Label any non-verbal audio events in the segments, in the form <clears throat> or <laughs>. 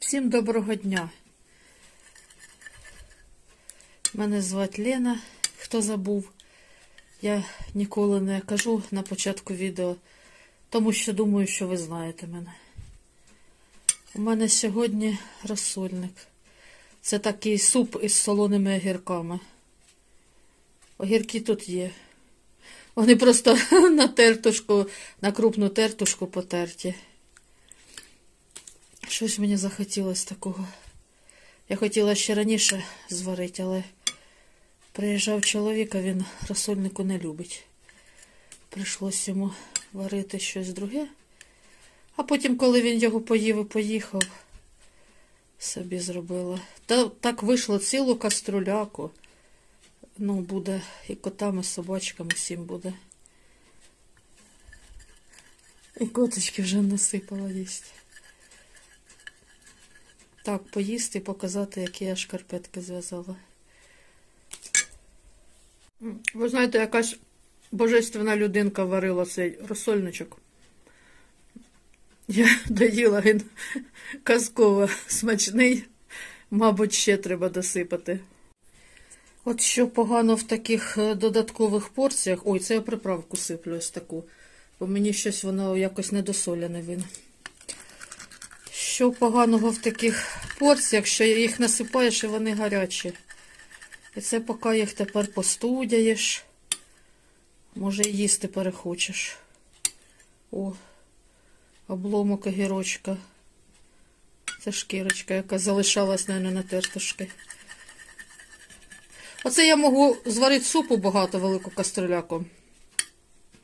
Всім доброго дня. Мене звати Лена. Хто забув, я ніколи не кажу на початку відео, тому що думаю, що ви знаєте мене. У мене сьогодні розсольник. Це такий суп із солоними огірками. Огірки тут є. Вони просто <laughs> на тертушку, на крупну тертушку потерті. Щось мені захотілося такого. Я хотіла ще раніше зварити, але приїжджав чоловік, а він розсольнику не любить. Прийшлось йому варити щось друге. А потім, коли він його поїв і поїхав, собі зробила. Та так вийшло цілу каструляку. Ну, буде і котам, і собачкам, всім буде. І коточки вже насипала їсти. Так, поїсти показати, які я шкарпетки зв'язала. Ви знаєте, якась божественна людинка варила цей розсольничок. Я <laughs> доїла він казково смачний. Мабуть, ще треба досипати. От що погано в таких е, додаткових порціях. Ой, це я приправку сиплю ось таку, бо мені щось воно якось недосоляне він. Що поганого в таких порціях, що їх насипаєш і вони гарячі. І це поки їх тепер постудяєш. Може, і їсти перехочеш. О, обломок огірочка. Це шкірочка, яка залишалась, мабуть, на тертушки. Оце я можу зварити супу багато велику каструляку.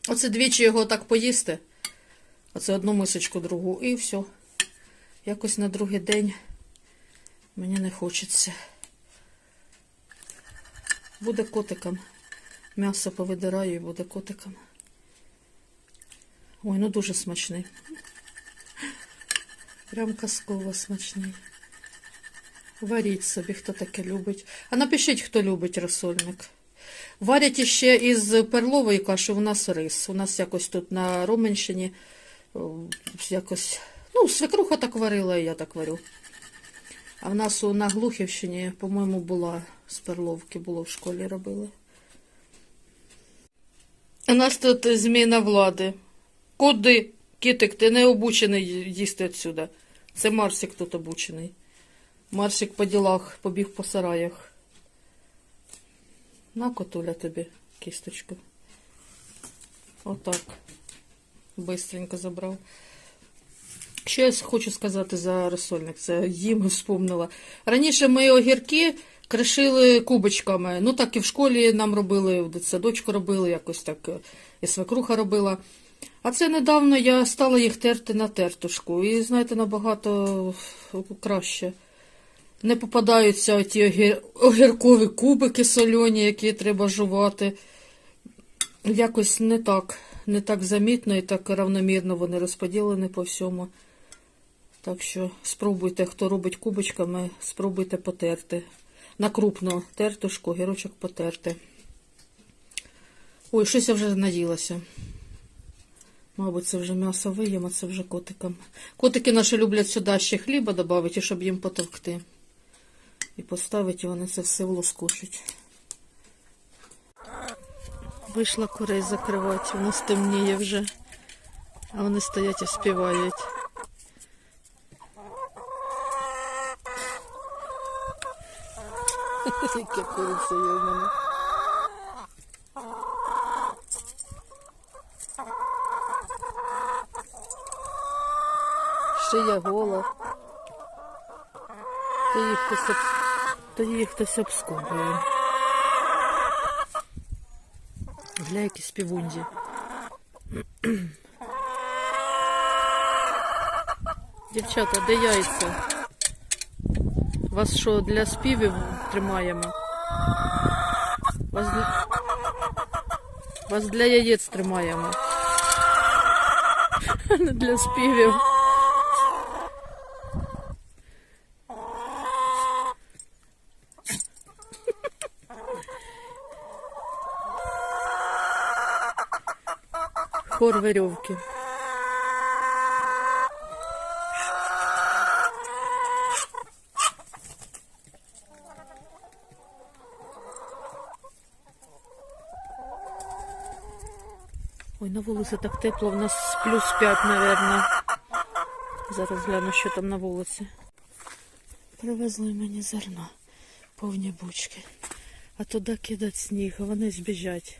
Оце двічі його так поїсти. Оце одну мисочку другу і все. Якось на другий день мені не хочеться. Буде котиком. М'ясо повидираю і буде котиком. Ой, ну дуже смачний. Прям казково смачний. Варіть собі, хто таке любить. А напишіть, хто любить розсольник. Варять іще із перлової каші у нас рис. У нас якось тут на Роменщині якось. Ну, свекруха так варила, і я так варю. А в нас на Глухівщині, по-моєму, була з перловки, було в школі робили. У нас тут зміна влади. Куди? Кітик, ти не обучений їсти отсюда. Це Марсик тут обучений. Марсик по ділах побіг по сараях. На котуля тобі кісточку. Отак. Бистренько забрав. Що я хочу сказати за розсольник? Це їм вспомнила. Раніше ми огірки кришили кубочками. Ну так і в школі нам робили, в дитсадочку робили, якось так е, і свекруха робила. А це недавно я стала їх терти на тертушку. І, знаєте, набагато краще. Не попадаються ті огір... огіркові кубики сольоні, які треба жувати. Якось не так, не так замітно і так равномірно вони розподілені по всьому. Так що спробуйте, хто робить кубочками, спробуйте потерти. На крупну тертушку, огірочок потерти. Ой, щось я вже наїлася. Мабуть, це вже м'ясо виїм, а це вже котикам. Котики наші люблять сюди ще хліба додати, щоб їм потовкти. І поставити, і вони це все влоскочуть. Вийшла курей закривати, воно стемніє вже. А вони стоять і співають. Яке куриця є в мене. Шия гола. То їх хтось, об... то їх хтось обскубує. Гля, які співунді. Дівчата, де яйця? Вас що, для співів тримаємо? Вас для, Вас для яєць тримаємо. <laughs> Не для співів. Хор веревки. На вулиці так тепло, в нас плюс 5, мабуть. Зараз гляну, що там на вулиці. Привезли мені зерна, повні бучки. А туди кидать сніг, а вони збіжать.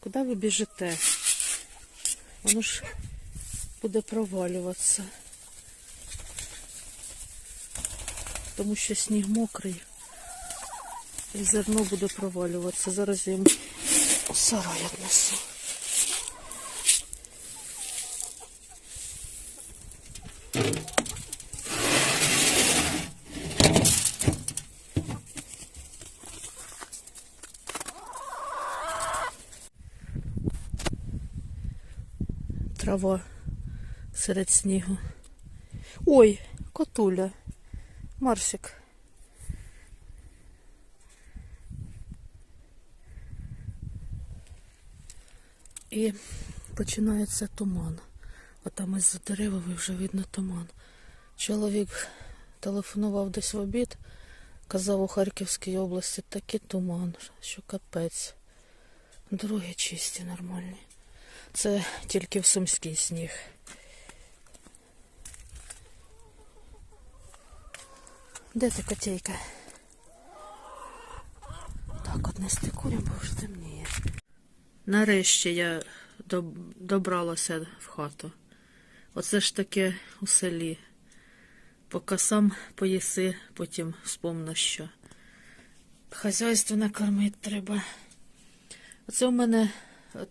Куди ви біжите? Воно ж буде провалюватися. Тому що сніг мокрий. І зерно буде провалюватися. Зараз я їм у сарай віднесу. Трава серед снігу. Ой, котуля. Марсик. І починається туман. Отам із-за дерева вже видно туман. Чоловік телефонував десь в обід, казав у Харківській області такий туман, що капець. Дороги чисті, нормальні. Це тільки в Сумський сніг. Де ти котейка? Так, от нести курям, бо вже темніє. Нарешті я доб- добралася в хату. Оце ж таке у селі. Поки сам поїси, потім спомну що. Хазяйство накормити треба. Оце у мене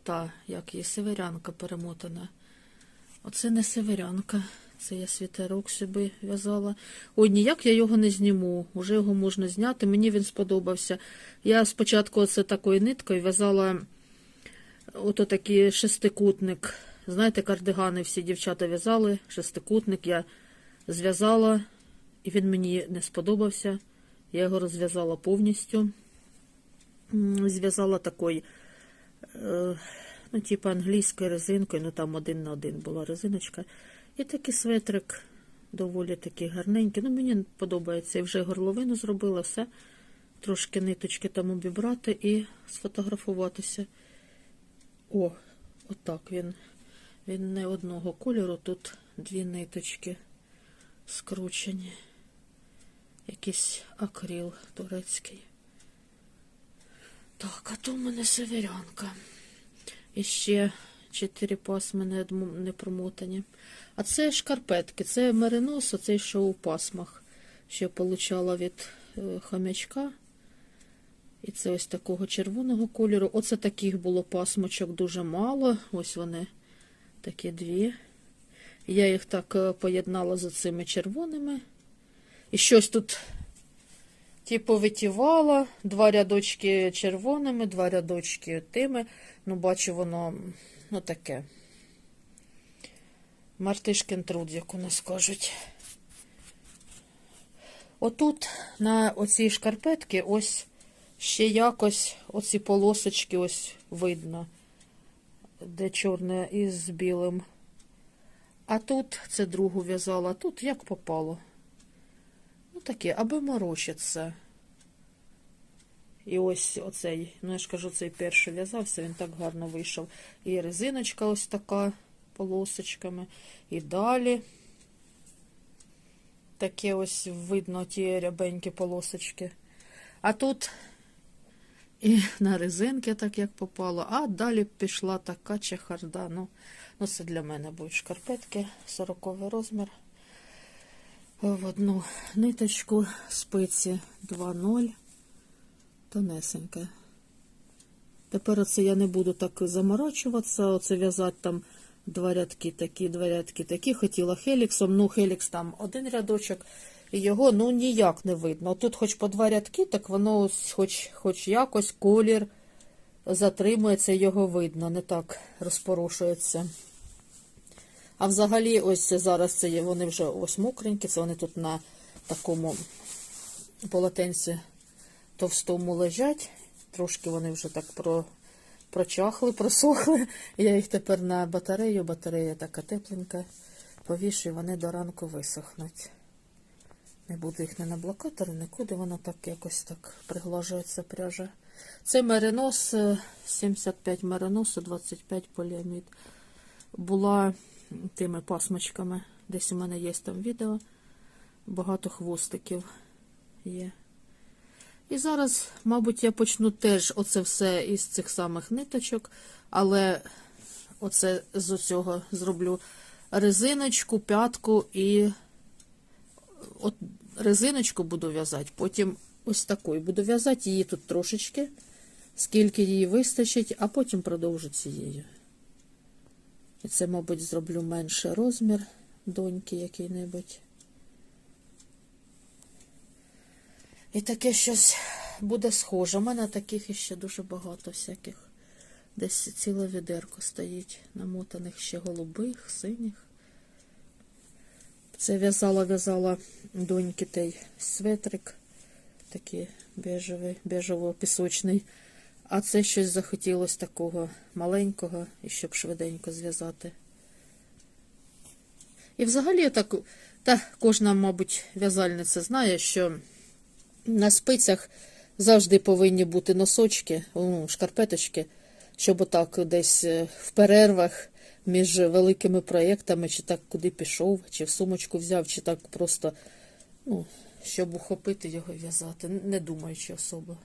та, як є, северянка перемотана. Оце не северянка. Це я світерок собі в'язала. Ой, ніяк я його не зніму. Уже його можна зняти. Мені він сподобався. Я спочатку оце такою ниткою в'язала ото такий шестикутник. Знаєте, кардигани всі дівчата в'язали. Шестикутник я зв'язала, і він мені не сподобався. Я його розв'язала повністю. Зв'язала такою, ну, типу англійською резинкою, ну там один на один була резиночка. І такий светрик доволі такий гарненький. Ну, мені подобається. І вже горловину зробила, все. Трошки ниточки там обібрати і сфотографуватися. О, отак він. Він не одного кольору, тут дві ниточки скручені. Якийсь акрил турецький. Так, а то в мене северянка. І ще чотири пасми не, промотані. А це шкарпетки, це меринос, оцей що у пасмах. Я получала від е, хомячка. І це ось такого червоного кольору. Оце таких було пасмочок дуже мало. Ось вони такі дві. Я їх так е, поєднала з цими червоними. І щось тут, типу, витівала. Два рядочки червоними, два рядочки тими. Ну, бачу, воно ну таке. Мартишкин труд, як у нас кажуть. Отут на оцій шкарпетці ось ще якось оці полосочки ось видно, де чорне із білим. А тут це другу в'язала, тут як попало. Таке, аби морочиться. І ось оцей, ну я ж кажу, цей перший в'язався, він так гарно вийшов. І резиночка ось така полосочками. І далі таке ось видно ті рябенькі полосочки. А тут і на резинки так як попало, а далі пішла така чехарда. Ну, ну це для мене будуть шкарпетки, 40 розмір. В одну ниточку спиці 2,0 тонесеньке. Тепер оце я не буду так заморачуватися, оце в'язати там два рядки такі, два рядки такі. Хотіла хеліксом, ну хелікс там один рядочок, і його ну ніяк не видно. Тут хоч по два рядки, так воно хоч, хоч якось колір затримується, його видно, не так розпорошується. А взагалі, ось зараз це є, вони вже ось мокренькі, це вони тут на такому полотенці товстому лежать. Трошки вони вже так про, прочахли, просохли. Я їх тепер на батарею, батарея така тепленька, повішую, вони до ранку висохнуть. Не буду їх не на блокатори, нікуди, воно так якось так приглажується пряжа. Це меринос, е, 75 мериносу, 25 поліамід. Була тими пасмочками. Десь у мене є там відео. Багато хвостиків є. І зараз, мабуть, я почну теж оце все із цих самих ниточок, але оце з усього зроблю резиночку, п'ятку і от резиночку буду в'язати, потім ось такою буду в'язати її тут трошечки, скільки її вистачить, а потім продовжу цією. І це, мабуть, зроблю менший розмір доньки який-небудь. І таке щось буде схоже. У мене таких іще дуже багато всяких. Десь ціле відерко стоїть, намотаних ще голубих, синіх. Це в'язала, в'язала доньки той светрик, такий бежевий, бежево-пісочний. А це щось захотілося такого маленького, і щоб швиденько зв'язати. І взагалі так, та кожна, мабуть, в'язальниця знає, що на спицях завжди повинні бути носочки, ну, шкарпеточки, щоб отак десь е, в перервах між великими проєктами, чи так куди пішов, чи в сумочку взяв, чи так просто, ну, щоб ухопити його і в'язати, не думаючи особо.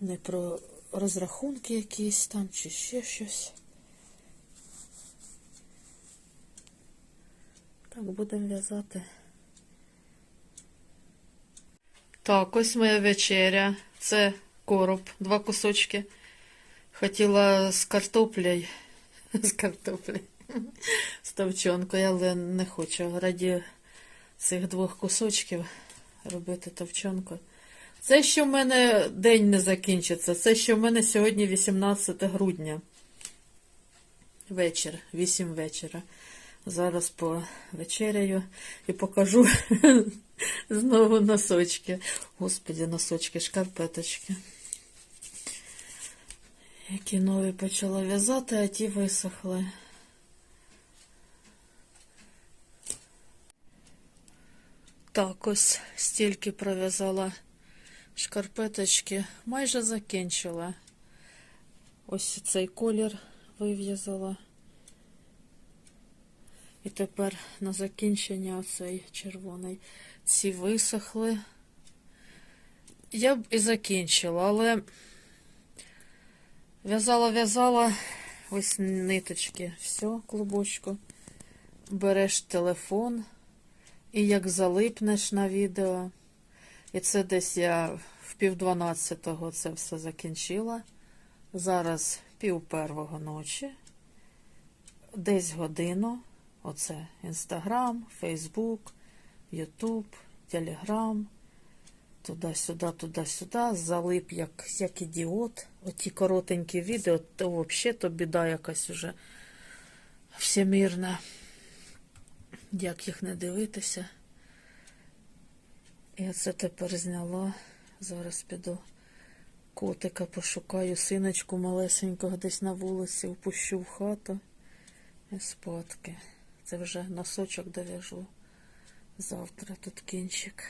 Не про розрахунки якісь там, чи ще щось. Так, будемо в'язати. Так, ось моя вечеря. Це короб, два кусочки. Хотіла з картоплею. <laughs> З картоплею. З товчонкою, але не хочу. Раді цих двох кусочків робити товчонку. Це що в мене день не закінчиться. Це що в мене сьогодні 18 грудня. Вечір, 8 вечора. Зараз по вечеряю і покажу <laughs> знову носочки. Господі, носочки, шкарпеточки. Які нові почала в'язати, а ті висохли. Так, ось стільки пров'язала шкарпеточки. Майже закінчила. Ось цей колір вив'язала. І тепер на закінчення оцей червоний. Ці висохли. Я б і закінчила, але в'язала-в'язала ось ниточки. Все, клубочку. Береш телефон і як залипнеш на відео. І це десь я в пів дванадцятого це все закінчила. Зараз пів первого ночі, десь годину. Оце Інстаграм, Фейсбук, Ютуб, Телеграм. Туди-сюди, туди-сюди. Залип як, як ідіот. Оті коротенькі відео, то взагалі то біда якась уже всемірна. Як їх не дивитися. Я це тепер зняла. Зараз піду котика пошукаю, синочку малесенького десь на вулиці, впущу в хату і спадки. Це вже носочок дов'яжу. Завтра тут кінчик.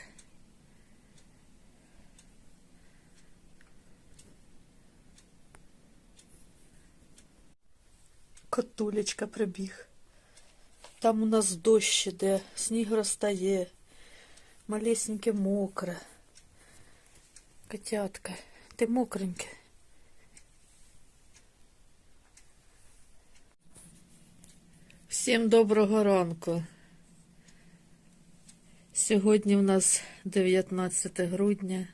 Котулечка прибіг. Там у нас дощ іде, сніг розтає, малесеньке мокре. Котятка, ти мокреньке. Всім доброго ранку. Сьогодні у нас 19 грудня.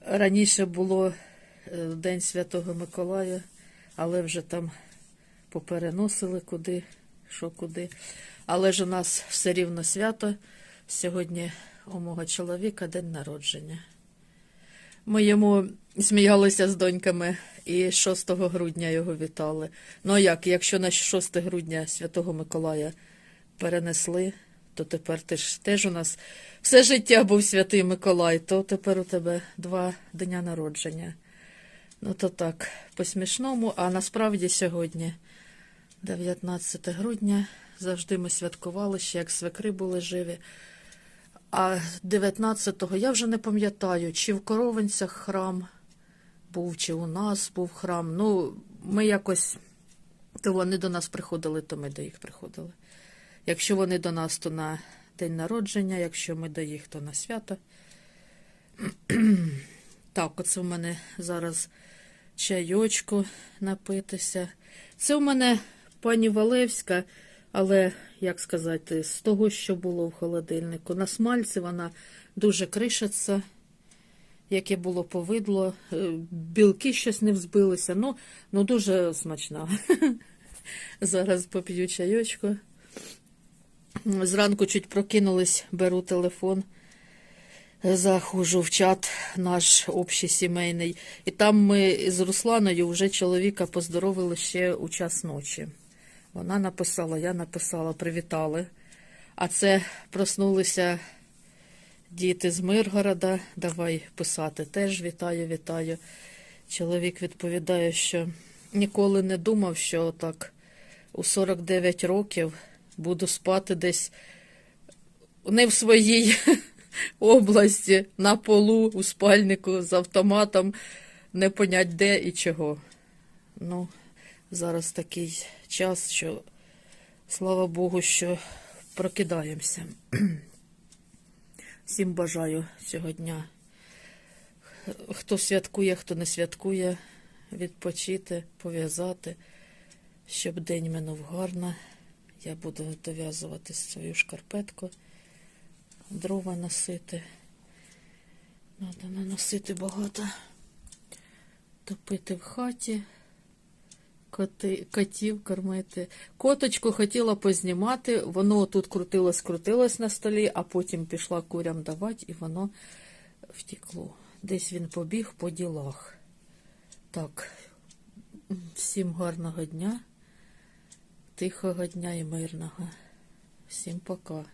Раніше було е, День Святого Миколая, але вже там попереносили куди, що куди. Але ж у нас все рівно свято. Сьогодні у мого чоловіка день народження. Ми йому сміялися з доньками і 6 грудня його вітали. Ну а як, якщо на 6 грудня Святого Миколая перенесли, то тепер ти ж теж у нас все життя був святий Миколай, то тепер у тебе два дня народження. Ну то так, по смішному, а насправді сьогодні, 19 грудня, Завжди ми святкували ще, як свекри були живі. А 19-го я вже не пам'ятаю, чи в Коровинцях храм був, чи у нас був храм. Ну, ми якось, то вони до нас приходили, то ми до їх приходили. Якщо вони до нас, то на день народження, якщо ми до їх, то на свято. <clears throat> Так, оце в мене зараз чайочку напитися. Це в мене пані Валевська, але, як сказати, з того, що було в холодильнику. На смальці вона дуже кришиться, яке було повидло. Е, Білки щось не взбилися. Ну, ну дуже смачна. <laughs> Зараз поп'ю чайочку. Зранку чуть прокинулись, беру телефон, заходжу в чат наш общий сімейний. І там ми з Русланою вже чоловіка поздоровили ще у час ночі. Вона написала, я написала, привітали. А це проснулися діти з Миргорода. Давай писати теж вітаю, вітаю. Чоловік відповідає, що ніколи не думав, що так у 49 років буду спати десь не в своїй <laughs> області, на полу, у спальнику з автоматом, не понять де і чого. Ну, зараз такий час, що слава Богу, що прокидаємося. <clears throat> Всім бажаю цього дня. Хто святкує, хто не святкує, відпочити, пов'язати, щоб день минув гарно. Я буду дов'язувати свою шкарпетку, дрова носити. Треба наносити багато, топити в хаті, коти, котів кормити. Коточку хотіла познімати, воно тут крутилось, крутилось на столі, а потім пішла курям давати, і воно втекло. Десь він побіг по ділах. Так, всім гарного дня. Тихого дня і мирного. Всім пока.